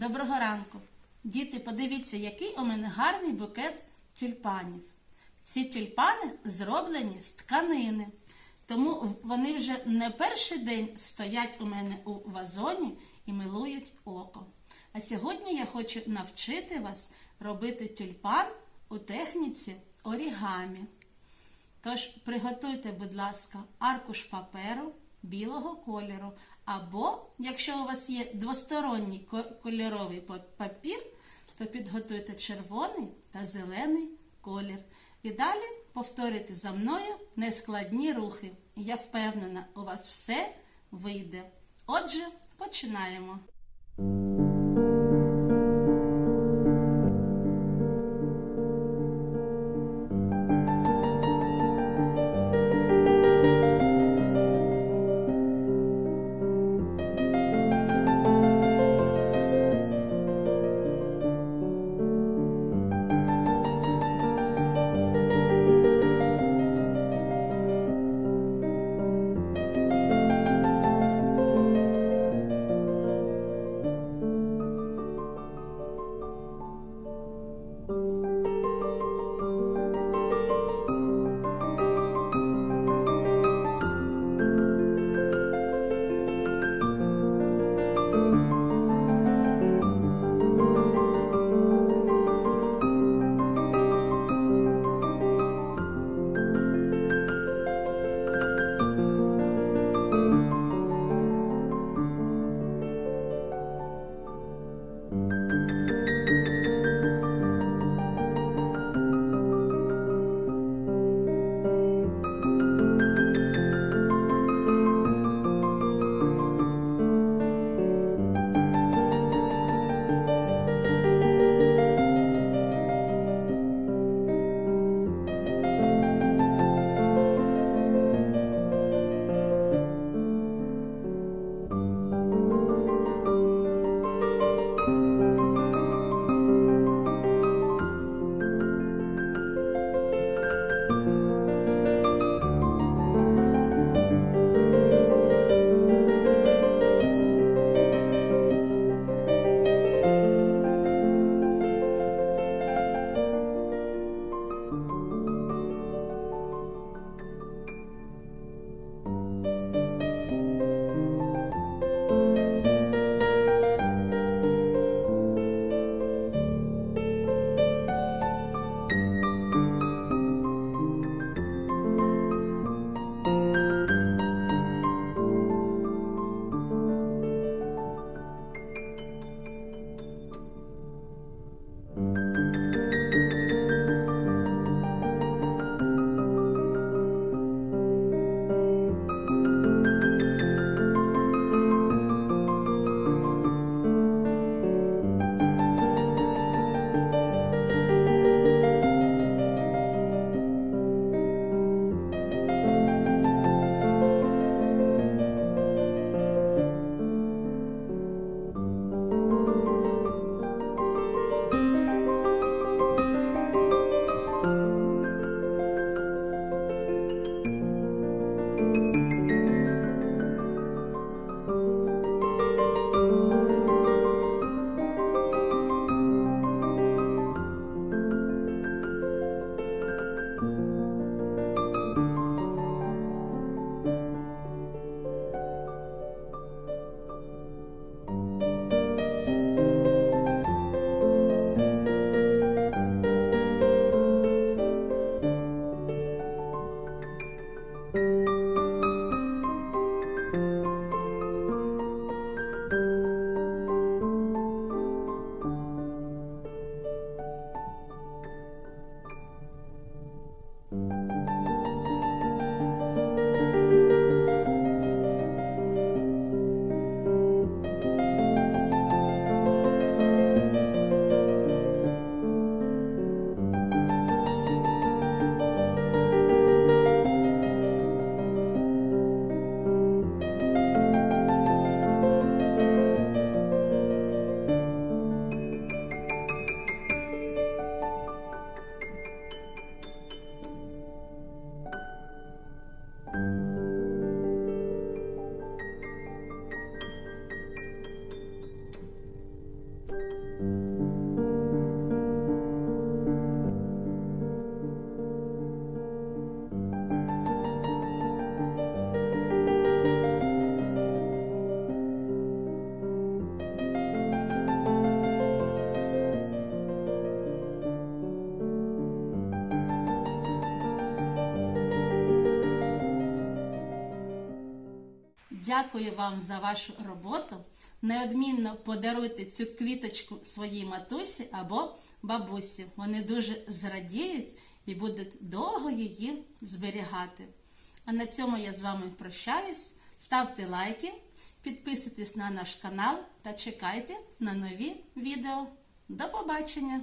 Доброго ранку. Діти, подивіться, який у мене гарний букет тюльпанів. Ці тюльпани зроблені з тканини, тому вони вже не перший день стоять у мене у вазоні і милують око. А сьогодні я хочу навчити вас робити тюльпан у техніці орігамі. Тож приготуйте, будь ласка, аркуш паперу білого кольору. Або, якщо у вас є двосторонній кольоровий папір, то підготуйте червоний та зелений колір. І далі повторюйте за мною нескладні рухи. Я впевнена, у вас все вийде. Отже, починаємо. Дякую вам за вашу роботу. Неодмінно подаруйте цю квіточку своїй матусі або бабусі. Вони дуже зрадіють і будуть довго її зберігати. А на цьому я з вами прощаюсь. Ставте лайки, підписуйтесь на наш канал та чекайте на нові відео. До побачення!